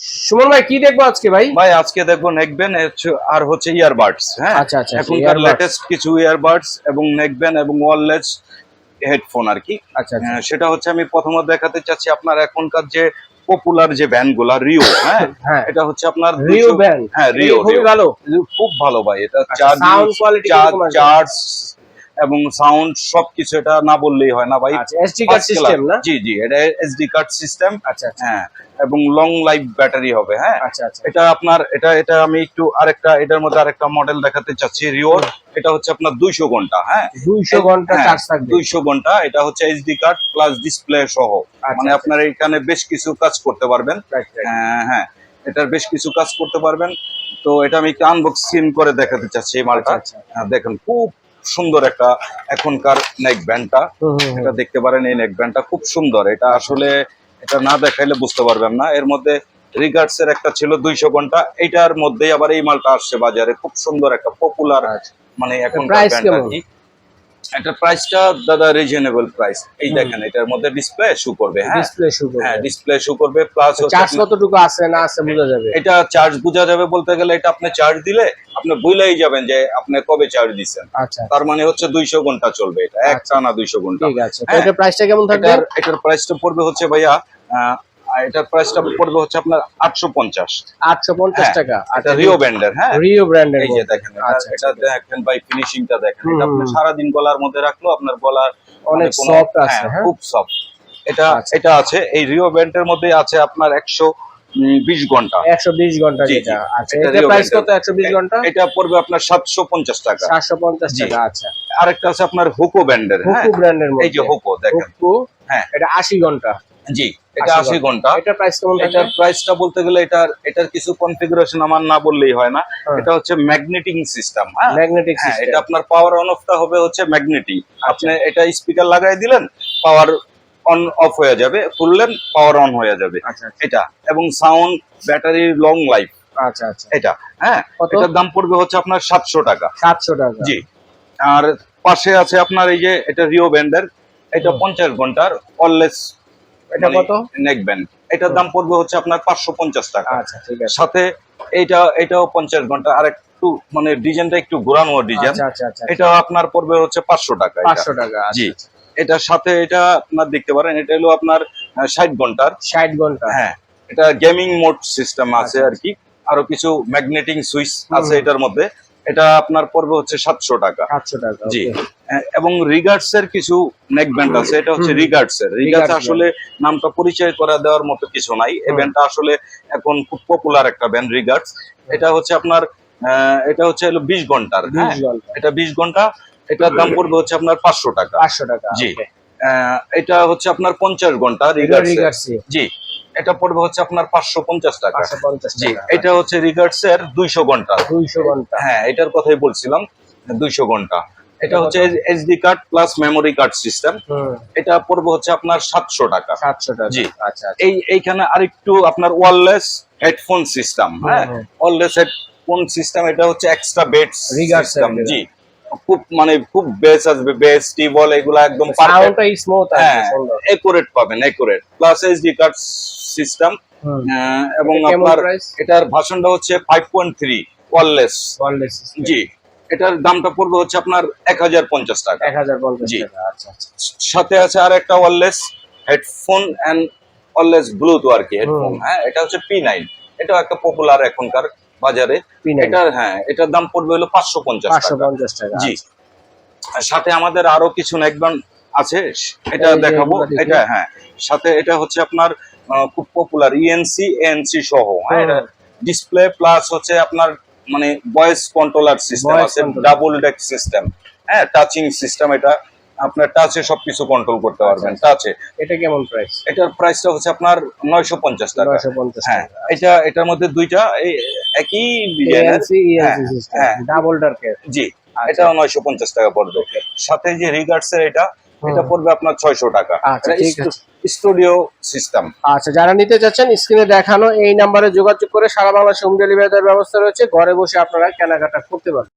সুমন ভাই কি দেখব আজকে ভাই? ভাই আজকে দেখব নেকবেন আর হচ্ছে ইয়ারবাডস হ্যাঁ? আচ্ছা আচ্ছা এখনকার লেটেস্ট কিছু ইয়ারবাডস এবং নেকবেন এবং ওয়ারলেস হেডফোন আর কি। আচ্ছা আচ্ছা। সেটা হচ্ছে আমি প্রথমত দেখাতে চাচ্ছি আপনার এখনকার যে পপুলার যে ব্যান্ডগুলা রিও হ্যাঁ? হ্যাঁ। এটা হচ্ছে আপনার রিও 200 ব্যান্ড হ্যাঁ রিও খুব ভালো। খুব ভালো ভাই এটা আচ্ছা, চার্জ আছে? চার্জ এবং সাউন্ড সবকিছু এটা না বললেই হয় না ভাই। আচ্ছা এসডি কার্ড সিস্টেম না? জি জি এটা এসডি কার্ড সিস্টেম আচ্ছা আচ্ছা। হ্যাঁ এবং লং লাইফ ব্যাটারি হবে হ্যাঁ। আচ্ছা আচ্ছা। এটা আপনার এটা এটা আমি একটু আরেকটা এটার মধ্যে আরেকটা মডেল দেখাতে চাচ্ছি রিওর এটা হচ্ছে আপনার দুইশো ঘণ্টা হ্যাঁ। 200 ঘণ্টা হ্যাঁ, চার্জ থাকবে। 200 ঘণ্টা এটা হচ্ছে এইচডি কার্ড প্লাস ডিসপ্লে সহ। আচ্ছা, মানে আপনার এখানে বেশ কিছু কাজ করতে পারবেন. হ্যাঁ, হ্যাঁ এটার বেশ কিছু কাজ করতে পারবেন। তো এটা আমি একটু আনবক্সিং করে দেখাতে চাচ্ছি এই মালটা। আচ্ছা, আচ্ছা। হ্যাঁ, দেখেন খুব সুন্দর একটা এখনকার নেক ব্যান্ডটা। এটা দেখতে পারেন এই নেক ব্যান্ডটা খুব সুন্দর এটা আসলে এটা না দেখাইলে বুঝতে পারবেন না এর মধ্যে রিগার্ডস এর একটা ছিল দুইশো ঘণ্টা এটার মধ্যেই আবার এই মালটা আসছে বাজারে খুব সুন্দর একটা পপুলার আচ্ছা। মানে এখন? এটা প্রাইসটা দাদা রিজনেবল প্রাইস এই দেখেন এটার মধ্যে ডিসপ্লে শু করবে হ্যাঁ? ডিসপ্লে শুরু হ্যাঁ ডিসপ্লে শু করবে প্লাস চার্জ কতটুকু আছে না আছে বোঝা যাবে। এটা চার্জ বোঝা যাবে বলতে গেলে এটা আপনি চার্জ দিলে আপনি ভুলেই যাবেন যে আপনি কবে চার্জ দিচ্ছেন। আচ্ছা। তার মানে হচ্ছে দুইশো ঘণ্টা চলবে এটা এক আচ্ছা। টানা দুইশো ঘণ্টা। ঠিক আছে। হ্যাঁ। এটার প্রাইসটা কেমন থাকবে? এটার প্রাইসটা পড়বে হচ্ছে ভাইয়া আহ, এটার প্রাইসটা পড়বে হচ্ছে আপনার আটশো পঞ্চাশ। 850 হ্যাঁ, টাকা। এটা রিও ব্যান্ডের হ্যাঁ? রিও ব্র্যান্ডের এই যে দেখেন এটা- আচ্ছা, এটা দেখেন ভাই ফিনিশিংটা দেখেন। এটা আপনি। সারাদিন গলার মধ্যে রাখলেও আপনার গলার অনেক মানে কোনো- soft আছে, হ্যাঁ? খুব সফট এটা আচ্ছা। এটা আছে এই রিও ব্যান্ডের মধ্যে আছে আপনার একশো বিশ ঘণ্টা। 120 ঘণ্টা যেটা আচ্ছা এটা প্রাইস। কত? 120 ঘণ্টা? এটা পড়বে আপনার সাতশো পঞ্চাশ টাকা। 750 জি। টাকা আচ্ছা। আরেকটা আছে আপনার হুকো ব্যান্ডের হ্যাঁ? হুকু ব্র্যান্ডের এই যে হুকো দেখেন। হুকু হ্যাঁ। এটা 80 ঘণ্টা। জি এটা 80 আশি ঘণ্টা। এটার প্রাইস কেমন এটার প্রাইসটা বলতে গেলে এটার এটার কিছু কনফিগারেশন আমার না বললেই হয় না। হ্যাঁ। এটা হচ্ছে ম্যাগনেটিং সিস্টেম হ্যাঁ? ম্যাগনেটিক সিস্টেম এটা আপনার পাওয়ার অন অফটা হবে হচ্ছে ম্যাগনেটিক আচ্ছা। আপনি এটা স্পিকার লাগাই দিলেন পাওয়ার অন অফ হয়ে যাবে। খুললেন পাওয়ার অন হয়ে যাবে। আচ্ছা আচ্ছা, এটা এবং সাউন্ড ব্যাটারি লং লাইফ আচ্ছা আচ্ছা। এটা হ্যাঁ? এটার দাম পড়বে হচ্ছে আপনার সাতশো টাকা। 700 টাকা। জি। আর পাশে আছে আপনার এই যে এটা রিও ব্যান্ডের এটা হুম। পঞ্চাশ ঘণ্টার অললেস এটা কত? নেক ব্যান্ড এটার দাম পড়বে হচ্ছে আপনার পাঁচশো পঞ্চাশ টাকা। আচ্ছা ঠিক আছে। সাথে এইটা এটাও পঞ্চাশ ঘণ্টা। আর একটু মানে ডিজাইনটা একটু ঘোরানো ডিজাইন। আচ্ছা আচ্ছা আচ্ছা এটা আপনার পড়বে হচ্ছে পাঁচশো টাকা। 500 টাকা জি। এটার সাথে এটা আপনার দেখতে পারেন এটা হলো আপনার ষাট ঘণ্টার। 60 ঘণ্টা। হ্যাঁ এটা গেমিং মোড সিস্টেম আছে আর কি। আরও কিছু ম্যাগনেটিং সুইচ আছে এটার মধ্যে। এটা আপনার পড়বে হচ্ছে সাতশো টাকা। 700 টাকা জি। এবং রিগার্ডস এর কিছু নেক ব্যান্ড আছে এটা হচ্ছে। রিগার্ডস এর রিগার্ডস আসলে নামটা পরিচয় করা দেওয়ার মতো কিছু নাই। এই। ব্যান্ডটা আসলে এখন খুব পপুলার একটা ব্যান্ড রিগার্ডস। এটা হচ্ছে আপনার এটা হচ্ছে হলো বিশ ঘণ্টার হ্যাঁ? এটা বিশ ঘণ্টা এটার দাম পড়বে হচ্ছে আপনার পাঁচশো টাকা। 500 টাকা জি। এটা হচ্ছে আপনার পঞ্চাশ ঘণ্টা রিগার্ডস জি। এটা পড়বে হচ্ছে আপনার পাঁচশো পঞ্চাশ টাকা। 550 জি। এটা হচ্ছে রিগার্ডস এর দুইশো ঘণ্টা। 200 ঘণ্টা। হ্যাঁ এটার কথাই বলছিলাম দুইশো ঘণ্টা। এটা হচ্ছে HD card plus memory card system এটা পড়বে হচ্ছে আপনার সাতশো টাকা। 700 টাকা। জি। আচ্ছা আচ্ছা। এই এইখানে আরেকটু আপনার ওয়ারলেস হেডফোন সিস্টেম হ্যাঁ। ওয়ারলেস হেডফোন সিস্টেম এটা হচ্ছে এক্সট্রা বেড সিস্টেম জি। খুব মানে খুব বেস আসবে বেস টিবল এগুলা একদম সাউন্ডটা স্মুথ আছে হ্যাঁ সুন্দর। একুরেট পাবেন accurate plus HD card system এবং আপনার এটার ভাষণটা হচ্ছে five point three wireless wireless G. এটার দামটা পড়বে হচ্ছে আপনার এক হাজার পঞ্চাশ টাকা। 1050 জি। টাকা আচ্ছা আচ্ছা সাথে আছে আর একটা wireless headphone and wireless Bluetooth আর কি হেডফোন হ্যাঁ এটা হচ্ছে পি নাইন এটাও একটা পপুলার এখনকার বাজারে। এটার হ্যাঁ এটার দাম পড়বে হলো পাঁচশো পঞ্চাশ টাকা। 550 টাকা জি। আর সাথে আমাদের আরও কিছু নেকবান আছে এটা দেখাবো। এটা হ্যাঁ সাথে এটা হচ্ছে আপনার খুব পপুলার ইএনসি এএনসি সহ হ্যাঁ ডিসপ্লে প্লাস হচ্ছে আপনার মানে ভয়েস কন্ট্রোলার সিস্টেম আছে ডাবল ডেক সিস্টেম হ্যাঁ টাচিং সিস্টেম এটা আপনার টাচে সবকিছু কন্ট্রোল করতে পারবেন আচ্ছা, টাচে এটা কেমন প্রাইস এটার প্রাইসটা হচ্ছে আপনার নয়শো পঞ্চাশ টাকা। 950 হ্যাঁ এটা এটার মধ্যে দুইটা একই হ্যাঁ, সিস্টেম হ্যাঁ। ডাবল ডার্কের জি এটা এটাও নয়শো পঞ্চাশ টাকা পড়বে। সাথে যে রিগার্ডস এর এটা এটা পড়বে আপনার ছয়শো টাকা। আচ্ছা, ঠিক আছে। Studio system. আচ্ছা যারা নিতে চাচ্ছেন, স্ক্রিনে দেখানো এই নাম্বারে যোগাযোগ করে সারা বাংলাদেশে হোম ডেলিভারি ব্যবস্থা রয়েছে। ঘরে বসে আপনারা কেনাকাটা করতে পারবেন।